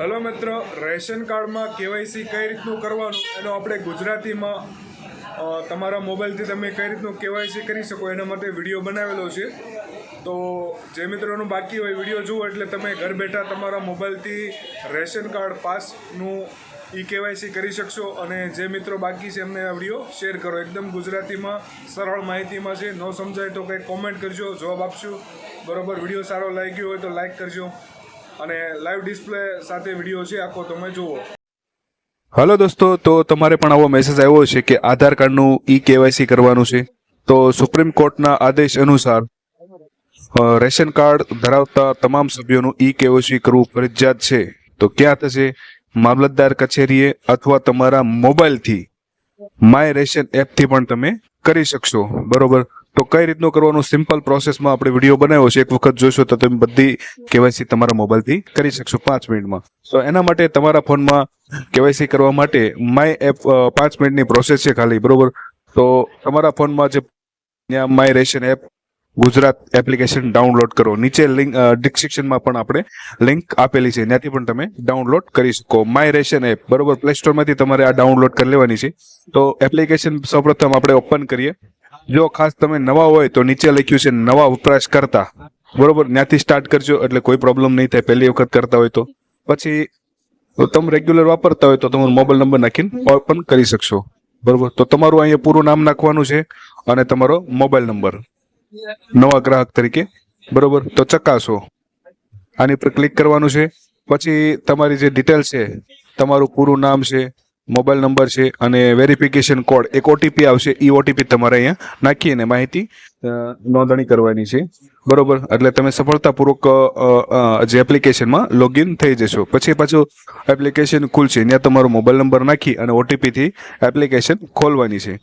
Hello મિત્રો, ration કાર્ડમાં KYC કઈ રીતનું કરવાનું? એનો આપણે ગુજરાતીમાં તમારા મોબાઈલથી તમે કઈ રીતનું કેવાયસી કરી શકો એના માટે વીડિયો બનાવેલો છે. તો જે મિત્રોનું બાકી હોય, વીડિયો જુઓ એટલે તમે ઘર બેઠા તમારા મોબાઈલથી રેશન કાર્ડ પાસનું ઈ કેવાયસી કરી શકશો અને જે મિત્રો બાકી છે એમને આ વીડિયો શેર કરો. એકદમ ગુજરાતીમાં, સરળ માહિતીમાં છે. ન સમજાય તો કંઈક કોમેન્ટ કરજો, જવાબ આપશું. બરાબર, વીડિયો સારો લાગ્યો હોય તો લાઈક કરજો. અને લાઈવ ડિસ્પ્લે સાથે વીડિયો છે, આખો તમે જુઓ. હલો દોસ્તો, તો તમારે પણ આવો મેસેજ આવ્યો છે કે આધાર કાર્ડનું ઈ કેવાયસી કરવાનું છે. તો સુપ્રીમ કોર્ટના આદેશ અનુસાર રેશન કાર્ડ ધરાવતા તમામ સભ્યોનું ઈ કેવાયસી કરવું ફરજિયાત છે. તો ક્યાં થશે? મામલતદાર કચેરીએ અથવા તમારા મોબાઈલથી, માય રેશન એપથી પણ તમે કરી શકશો. બરોબર? તો કઈ રીતનું કરવાનું સિમ્પલ પ્રોસેસમાં આપણે વીડિયો બનાવ્યો છે? એક વખત જોશો તો તમે બધી કેવાયસી તમારા મોબાઈલથી કરી શકશો પાંચ મિનિટમાં. તો એના માટે તમારા ફોનમાં કેવાયસી કરવા માટે માય એપ પાંચ મિનિટની પ્રોસેસ છે ખાલી, બરોબર? તો તમારા ફોનમાં જે ત્યાં my ration app Gujarat application download કરો. નીચે લિંક ડિસ્ક્રિપ્શનમાં પણ આપણે લિંક આપેલી છે. ત્યાંથી પણ તમે ડાઉનલોડ કરી શકો. માય રેશન એપ બરોબર? પ્લે સ્ટોરમાંથી તમારે આ ડાઉનલોડ કરી લેવાની છે. તો એપ્લિકેશન સૌપ્રથમ આપણે ઓપન કરીએ. જો ખાસ તમે નવા હોય તો નીચે લખ્યું છે નવા વપરાશ કરતા બરોબર? ત્યાંથી સ્ટાર્ટ કરજો, એટલે કોઈ પ્રોબ્લેમ નહીં થાય. પહેલી વખત કરતા હોય તો. પછી તમે રેગ્યુલર વાપરતા હોય તો તમારો મોબાઈલ નંબર નાખીને ઓપન કરી શકશો. બરોબર? તો તમારું અહીંયા પૂરું નામ નાખવાનું છે અને તમારો મોબાઈલ નંબર નવા ગ્રાહક તરીકે. બરોબર? તો ચકાસો. આની પર ક્લિક કરવાનું છે. પછી તમારી જે ડિટેલ છે, તમારું પૂરું નામ છે મોબાઈલ નંબર છે અને વેરિફિકેશન કોડ, એક ઓટીપી આવશે એ ઓટીપી તમારે અહીંયા નાખીને માહિતી નોંધણી કરવાની છે. બરોબર? એટલે તમે સફળતાપૂર્વક જે એપ્લિકેશનમાં લોગિન થઈ જશો. પછી પાછું એપ્લિકેશન ખુલશે. ત્યાં તમારો મોબાઈલ નંબર નાખી અને ઓટીપીથી એપ્લિકેશન ખોલવાની છે.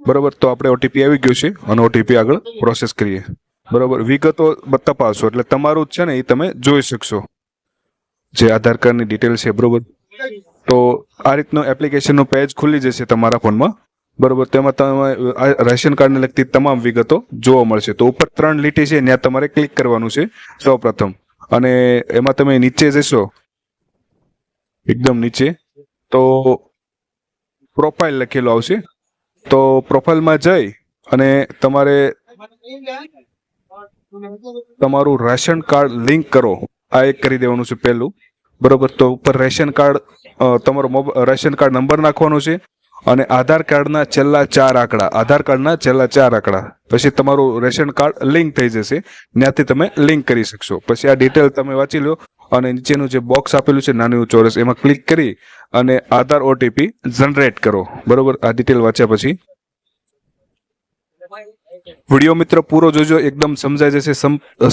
બરોબર? તો આપણે ઓટીપી આવી ગયું છે અને ઓટીપી આગળ પ્રોસેસ કરીએ. બરોબર? વિગતો તપાસો. એટલે તમારું જ છે ને એ તમે જોઈ શકશો. જે આધાર કાર્ડની ડિટેલ છે, બરોબર? તો આ રીતનું એપ્લિકેશનનું પેજ ખુલી જશે તમારા ફોનમાં. બરોબર, તેમાં તમે રેશન કાર્ડને લગતી તમામ વિગતો જોવા મળશે. તો ઉપર ત્રણ લીટી છે, ત્યાં તમારે ક્લિક કરવાનું છે, સૌપ્રથમ. અને એમાં તમે નીચે જશો. એકદમ નીચે. તો પ્રોફાઇલ લખેલું આવશે. તો પ્રોફાઇલમાં જઈ અને તમારે તમારું રેશન કાર્ડ લિંક કરો. આ એક કરી દેવાનું છે પહેલું. બરોબર, તો ઉપર રેશન કાર્ડ તમારો રેશન કાર્ડ નંબર નાખવાનો છે અને આધાર કાર્ડના છેલ્લા ચાર આંકડા, આધાર કાર્ડના છેલ્લા ચાર આંકડા. પછી તમારું રેશન કાર્ડ લિંક થઈ જશે. ત્યાંથી તમે લિંક કરી શકશો. પછી આ ડિટેલ તમે વાંચી લો અને નીચેનું જે બોક્સ આપેલું છે નાનું ચોરસ, એમાં ક્લિક કરી અને આધાર ઓટીપી જનરેટ કરો. બરોબર? આ ડિટેલ વાંચ્યા પછી. વીડિયો મિત્ર, પૂરો જોજો. એકદમ સમજાઈ જશે.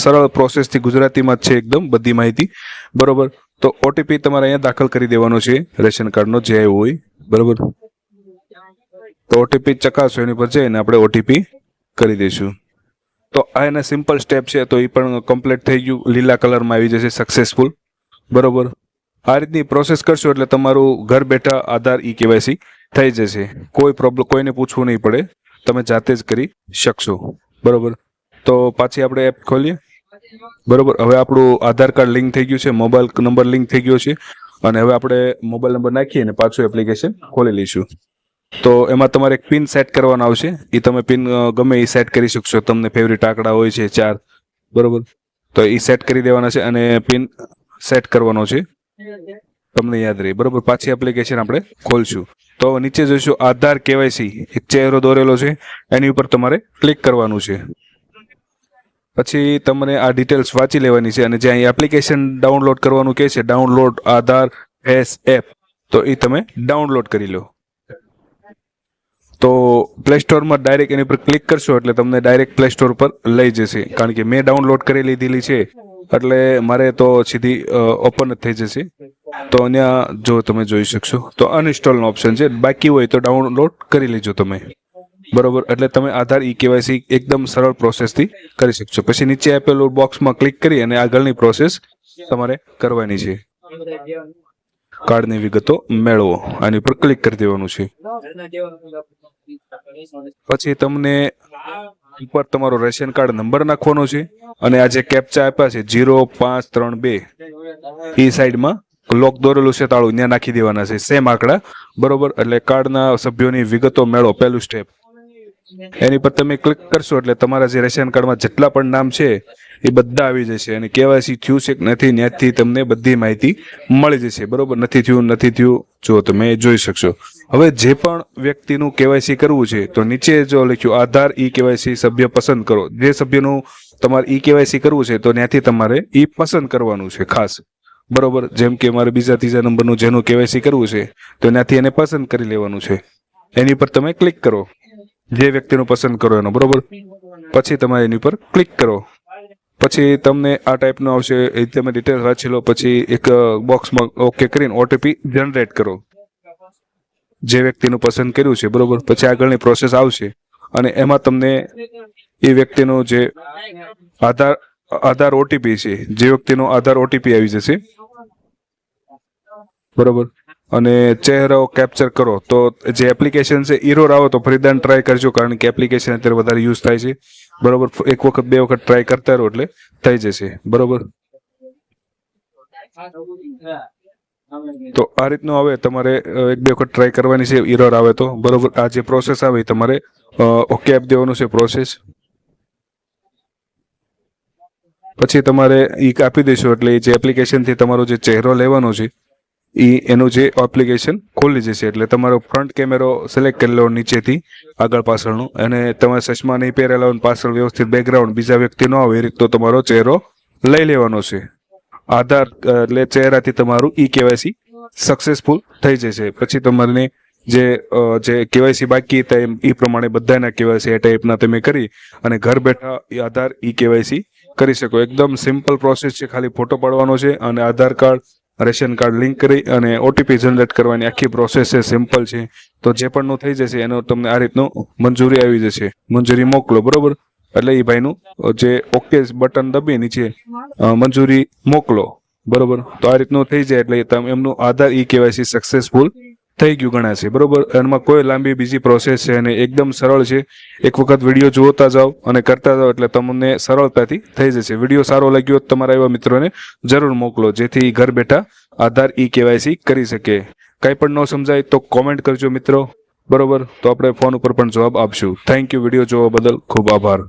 સરળ પ્રોસેસથી ગુજરાતીમાં જ છે એકદમ બધી માહિતી. બરોબર? તો ઓટીપી તમારે અહીંયા દાખલ કરી દેવાનો છે, રેશન કાર્ડનો જે હોય, બરોબર? તો ઓટીપી ચકાસો, એની પર જઈને આપણે ઓટીપી કરી દઈશું. તો આ એના સિમ્પલ સ્ટેપ છે, તો એ પણ કમ્પ્લીટ થઈ ગયું, લીલા કલરમાં આવી જશે સક્સેસફુલ બરોબર? આ રીતની પ્રોસેસ કરશો એટલે તમારું ઘર બેઠા આધાર ઈ કેવાયસી થઈ જશે. કોઈ પ્રોબ્લેમ કોઈને પૂછવું નહીં પડે. તમે જાતે જ કરી શકશો. બરોબર? તો પાછી આપણે એપ ખોલીએ. બરોબર. હવે આપણું આધાર કાર્ડ લિંક થઈ ગયું છે, મોબાઈલ નંબર લિંક થઈ ગયો છે અને હવે આપણે મોબાઈલ નંબર નાખીએ અને પાછું એપ્લિકેશન ખોલી લઈશું. તો એમાં તમારે એક પિન સેટ કરવાનો આવશે. એ તમે પિન ગમે એ સેટ કરી શકશો. તમને ફેવરિટ આંકડા હોય છે ચાર, બરોબર? તો એ સેટ કરી દેવાના છે અને પિન સેટ કરવાનો છે. તમને યાદ રહે. બરોબર, પાછી એપ્લિકેશન આપણે ખોલશું. તો નીચે જોઈશું આધાર કેવાયસી. એક ચહેરો દોરેલો છે. એની ઉપર તમારે ક્લિક કરવાનું છે. પછી તમને આ ડિટેલ્સ વાંચી લેવાની છે અને જે અહીં એપ્લિકેશન ડાઉનલોડ કરવાનું કહે છે ડાઉનલોડ આધાર એસ એપ, તો એ તમે ડાઉનલોડ કરી લો. તો પ્લે સ્ટોરમાં ડાયરેક્ટ એની પર ક્લિક કરશો એટલે તમને ડાયરેક્ટ પ્લે સ્ટોર પર લઈ જશે. કારણ કે મેં ડાઉનલોડ કરી લીધેલી છે, એટલે મારે તો સીધી ઓપન જ થઈ જશે. તો અહીંયા જો તમે જોઈ શકશો. તો અનઇન્સ્ટોલનો ઓપ્શન છે. બાકી હોય તો ડાઉનલોડ કરી લેજો તમે. બરોબર? એટલે તમે આધાર ઈ કેવાયસી એકદમ સરળ પ્રોસેસથી કરી શકશો. પછી નીચે આપેલું બોક્સમાં ક્લિક કરી અને આગળની પ્રોસેસ તમારે કરવાની છે. કાર્ડની વિગતો મેળવો. આની ઉપર ક્લિક કરી દેવાનું છે. પછી તમને ઉપર તમારો રેશન કાર્ડ નંબર નાખવાનો છે અને આ જે કેપ્ચા આપ્યા છે, જીરો પાંચ ત્રણ બે, એ સાઈડમાં લોક દોરેલું છે તાળું, ત્યાં નાખી દેવાના છે. સેમ આંકડા. બરોબર? એટલે કાર્ડના સભ્યોની વિગતો મેળવો. પહેલું સ્ટેપ. એની પર તમે ક્લિક કરશો એટલે તમારા જે રેશન કાર્ડમાં જેટલા પણ નામ છે, એ બધા આવી જશે અને કેવાયસી થયું છે કે નથી, ત્યાંથી તમને બધી માહિતી મળી જશે. બરોબર? નથી થયું નથી થયું, જો તમે જોઈ શકશો. હવે જે પણ વ્યક્તિનું કેવાયસી કરવું છે, તો નીચે જો લખ્યું, આધાર ઈ કેવાયસી સભ્ય પસંદ કરો. જે સભ્યનું તમારે ઈ કેવાયસી કરવું છે, તો ત્યાંથી તમારે ઈ પસંદ કરવાનું છે, ખાસ. બરોબર? જેમ કે મારે બીજા ત્રીજા નંબરનું જેનું કેવાયસી કરવું છે, તો ત્યાંથી એને પસંદ કરી લેવાનું છે. એની પર તમે ક્લિક કરો. જે વ્યક્તિનું પસંદ કરો એનો, બરોબર? પછી તમે એની પર ક્લિક કરો. પછી તમને આ ટાઈપનું આવશે, એ તમે ડિટેલ વાંચી લો, પછી એક બોક્સમાં ઓકે કરીને ઓટીપી જનરેટ કરો. જે વ્યક્તિનું પસંદ કર્યું છે, બરોબર? પછી આગળની પ્રોસેસ આવશે. અને એમાં તમને એ વ્યક્તિનો જે આધાર આધાર ઓટીપી છે, જે વ્યક્તિનો આધાર ઓટીપી આવી જશે. બરોબર? અને ચહેરો કેપ્ચર કરો, તો જે એપ્લિકેશન છે, ઈરોર આવો તો ફરીદાન ટ્રાય કરજો, કારણ કે એપ્લિકેશન અત્યારે વધારે યુઝ થાય છે. બરોબર, એક વખત, બે વખત ટ્રાય કરતા રહો એટલે થઈ જશે. બરોબર? તો આ રીતનું હવે તમારે એક બે વખત ટ્રાય કરવાની છે, ઈરોર આવે તો. બરોબર, આ જે પ્રોસેસ આવે એ તમારે ઓકે આપી દેવાનું છે પ્રોસેસ પછી તમારે ઈ આપી દેશો એટલે એ જે એપ્લિકેશનથી તમારો જે ચહેરો લેવાનો છે ઈ એનું જે એપ્લિકેશન ખોલી જશે, એટલે તમારો ફ્રન્ટ કેમેરો સિલેક્ટ કરી લો નીચેથી, આગળ પાછળનું. અને તમે ચશ્મા નહીં પહેરેલા હોય પાછળ વ્યવસ્થિત બેકગ્રાઉન્ડ બીજા વ્યક્તિ ન આવે એ રીતનો તમારો ચહેરો લઈ લેવાનો છે. આધાર એટલે ચહેરાથી તમારું ઈ કેવાયસી સક્સેસફુલ થઈ જશે. પછી તમારી જે જે કેવાયસી બાકી હતા, એમ એ પ્રમાણે બધાના કેવાયસી એ ટાઈપના તમે કરી અને ઘર બેઠા એ આધાર, ઈ કેવાયસી કરી શકો. એકદમ સિમ્પલ પ્રોસેસ છે, ખાલી ફોટો પાડવાનો છે અને Aadhaar card ration card link કરી અને ઓટીપી જનરેટ કરવાની આખી પ્રોસેસ છે સિમ્પલ છે. તો જે પણ નું થઈ જશે, એનો તમને આ રીતનું મંજૂરી આવી જશે. મંજૂરી મોકલો, બરોબર? એટલે એ ભાઈનું જે ઓકે બટન દબી નીચે મંજૂરી મોકલો, બરોબર? તો આ રીતનું થઈ જાય એટલે તમે એમનું આધાર ઈ કેવાયસી સક્સેસફુલ થઈ ગયું ગણાશે બરોબર? એમાં કોઈ લાંબી બીજી પ્રોસેસ છે અને એકદમ સરળ છે. એક વખત વીડિયો જોતા જાઓ અને કરતા જાઓ એટલે તમને સરળતાથી થઈ જશે. વીડિયો સારો લાગ્યો તમારા એવા મિત્રોને જરૂર મોકલો, જેથી ઘર બેઠા આધાર ઈ કેવાયસી કરી શકે. કંઈ પણ ન સમજાય તો કોમેન્ટ કરજો મિત્રો. બરોબર? તો આપણે ફોન ઉપર પણ જવાબ આપશું. થેન્ક યુ વીડિયો જોવા બદલ ખૂબ આભાર.